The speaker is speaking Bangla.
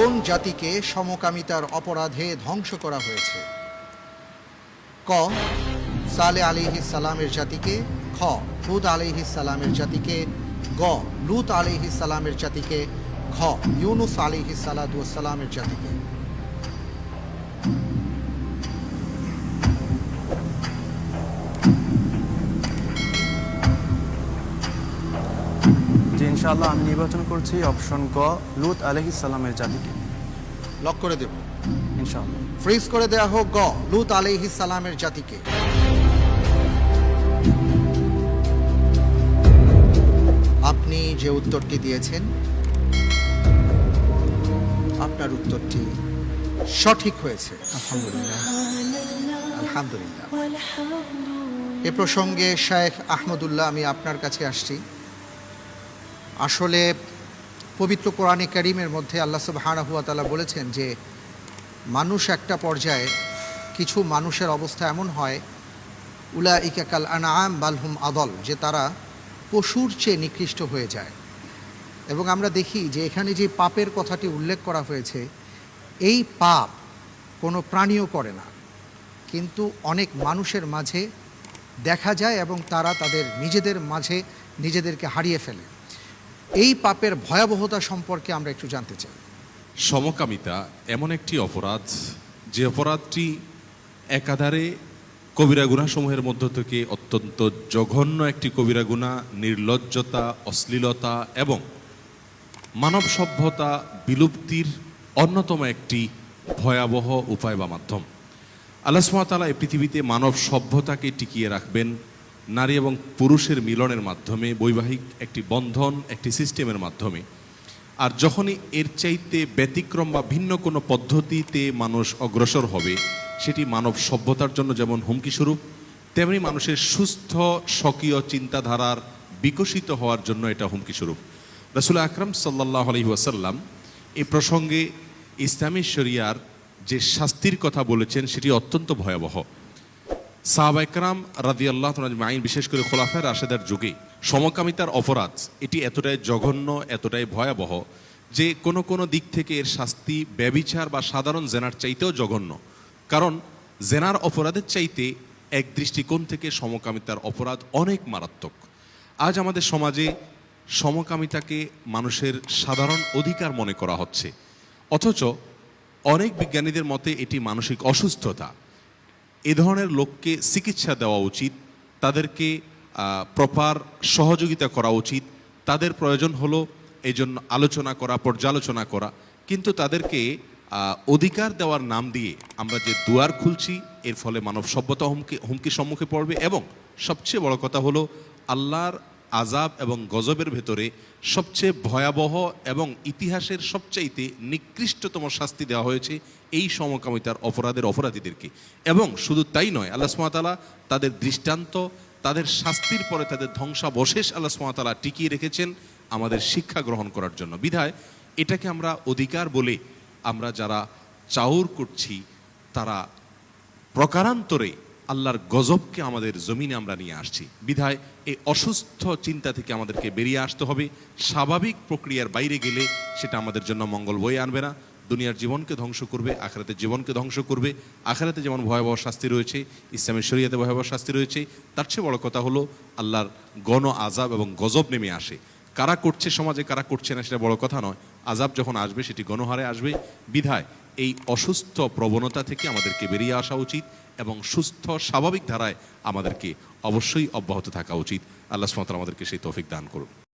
কোন জাতিকে সমকামিতার অপরাধে ধ্বংস করা হয়েছে? ক, সালে আলিহিস সালামের জাতিকে, খ আলিহিস সালামের জাতিকে, গ, লুত আলিহিস সালামের জাতিকে, খ, ইউনুস আলিহিস সালামের জাতিকে। ইনশাআল্লাহ আমি নির্বাচন করছি অপশন ক লুত আলহিস সালামের জাতিকে। লক করে দেব। ইনশাআল্লাহ। ফ্রিজ করে দেয়া হোক গ লুত আলিহিস সালামের জাতিকে। আপনি যে উত্তরটি দিয়েছেন আপনার উত্তরটি সঠিক হয়েছে। আলহামদুলিল্লাহ। আলহামদুলিল্লাহ। এ প্রসঙ্গে শেখ আহমদুল্লাহ আমি আপনার কাছে আসছি। আসলে পবিত্র কোরআনে করিমের মধ্যে আল্লাহ সুবহানাহু ওয়া তাআলা বলেছেন যে, মানুষ একটা পর্যায়ে কিছু মানুষের অবস্থা এমন হয় উলা ইকাকাল আনাম বালহুম আদল, যে তারা পশুর চেয়ে নিকৃষ্ট হয়ে যায়। এবং আমরা দেখি যে এখানে যে পাপের কথাটি উল্লেখ করা হয়েছে, এই পাপ কোনো প্রাণীও করে না। কিন্তু অনেক মানুষের মাঝে দেখা যায় এবং তারা তাদের নিজেদের মাঝে নিজেদেরকে হারিয়ে ফেলে। এই পাপের ভয়াবহতা সম্পর্কে আমরা একটু জানতে চাই। সমকামিতা এমন একটি অপরাধ, যে অপরাধটি একাধারে কবিরা গুণাসমূহের মধ্য থেকে অত্যন্ত জঘন্য একটি কবিরা গুণা, নির্লজ্জতা, অশ্লীলতা এবং মানব সভ্যতা বিলুপ্তির অন্যতম একটি ভয়াবহ উপায় বা মাধ্যম। আল্লাহ সুমাতালা এই পৃথিবীতে মানব সভ্যতাকে টিকিয়ে রাখবেন নারী এবং পুরুষের মিলনের মাধ্যমে, বৈবাহিক একটি বন্ধন, একটি সিস্টেমের মাধ্যমে। আর যখনই এর চাইতে ব্যতিক্রম বা ভিন্ন কোনো পদ্ধতিতে মানুষ অগ্রসর হবে, সেটি মানব সভ্যতার জন্য যেমন হুমকি স্বরূপ, তেমনি মানুষের সুস্থ, স্বকীয় চিন্তাধারার বিকশিত হওয়ার জন্য এটা হুমকি স্বরূপ। রসুল আকরম সাল্লাহ আলহি ওয়াসাল্লাম এ প্রসঙ্গে ইসলামী শরিয়ার যে শাস্তির কথা বলেছেন, সেটি অত্যন্ত ভয়াবহ। সাহাবাইকরাম রাদি আল্লাহ মাইন বিশেষ করে খোলাফের রাশেদার যুগে, সমকামিতার অপরাধ, এটি এতটাই জঘন্য, এতটাই ভয়াবহ যে কোনো কোনো দিক থেকে এর শাস্তি, ব্যবিচার বা সাধারণ জেনার চাইতেও জঘন্য। কারণ জেনার অপরাধের চাইতে এক দৃষ্টিকোণ থেকে সমকামিতার অপরাধ অনেক মারাত্মক। আজ আমাদের সমাজে সমকামিতাকে মানুষের সাধারণ অধিকার মনে করা হচ্ছে। অথচ অনেক বিজ্ঞানীদের মতে এটি মানসিক অসুস্থতা। এ ধরনের লোককে চিকিৎসা দেওয়া উচিত, তাদেরকে প্রপার সহযোগিতা করা উচিত। তাদের প্রয়োজন হলো এই জন্য আলোচনা করা, পর্যালোচনা করা। কিন্তু তাদেরকে অধিকার দেওয়ার নাম দিয়ে আমরা যে দুয়ার খুলছি, এর ফলে মানব সভ্যতা হুমকি, হুমকির সম্মুখে পড়বে এবং সবচেয়ে বড় কথা হলো আল্লাহর আজাব এবং গজবের ভেতরে সবচেয়ে ভয়াবহ এবং ইতিহাসের সবচাইতে নিকৃষ্টতম শাস্তি দেওয়া হয়েছে এই সমকামিতার অপরাধের অপরাধীদেরকে। এবং শুধু তাই নয়, আল্লাহ সুমাতালা তাদের দৃষ্টান্ত, তাদের শাস্তির পরে তাদের ধ্বংসাবশেষ আল্লাহ সুমাতালা টিকিয়ে রেখেছেন আমাদের শিক্ষা গ্রহণ করার জন্য। বিধায় এটাকে আমরা অধিকার বলে আমরা যারা চাউর করছি, তারা প্রকারান্তরে আল্লাহর গজবকে আমাদের জমিনে আমরা নিয়ে আসছি। বিধায় এই অসুস্থ চিন্তা থেকে আমাদেরকে বেরিয়ে আসতে হবে। স্বাভাবিক প্রক্রিয়ার বাইরে গেলে সেটা আমাদের জন্য মঙ্গল বয়ে আনবে না। দুনিয়ার জীবনকে ধ্বংস করবে, আখরাতের জীবনকে ধ্বংস করবে। আখরাতে যেমন ভয়াবহ শাস্তি রয়েছে, ইসলামের শরীয়তে ভয়াবহ শাস্তি রয়েছে, তার চেয়ে বড় কথা হলো আল্লাহর গণ আজাব এবং গজব নেমে আসে। কারা করছে সমাজে, কারা করছে না সেটা বড় কথা নয়। আজাব যখন আসবে, সেটি গণহারে আসবে। বিধায় এই অসুস্থ প্রবণতা থেকে আমাদেরকে বেরিয়ে আসা উচিত এবং সুস্থ, স্বাভাবিক ধারায় আমাদেরকে অবশ্যই অব্যাহত থাকা উচিত। আল্লাহ সুমাত আমাদেরকে সেই তৌফিক দান করুন।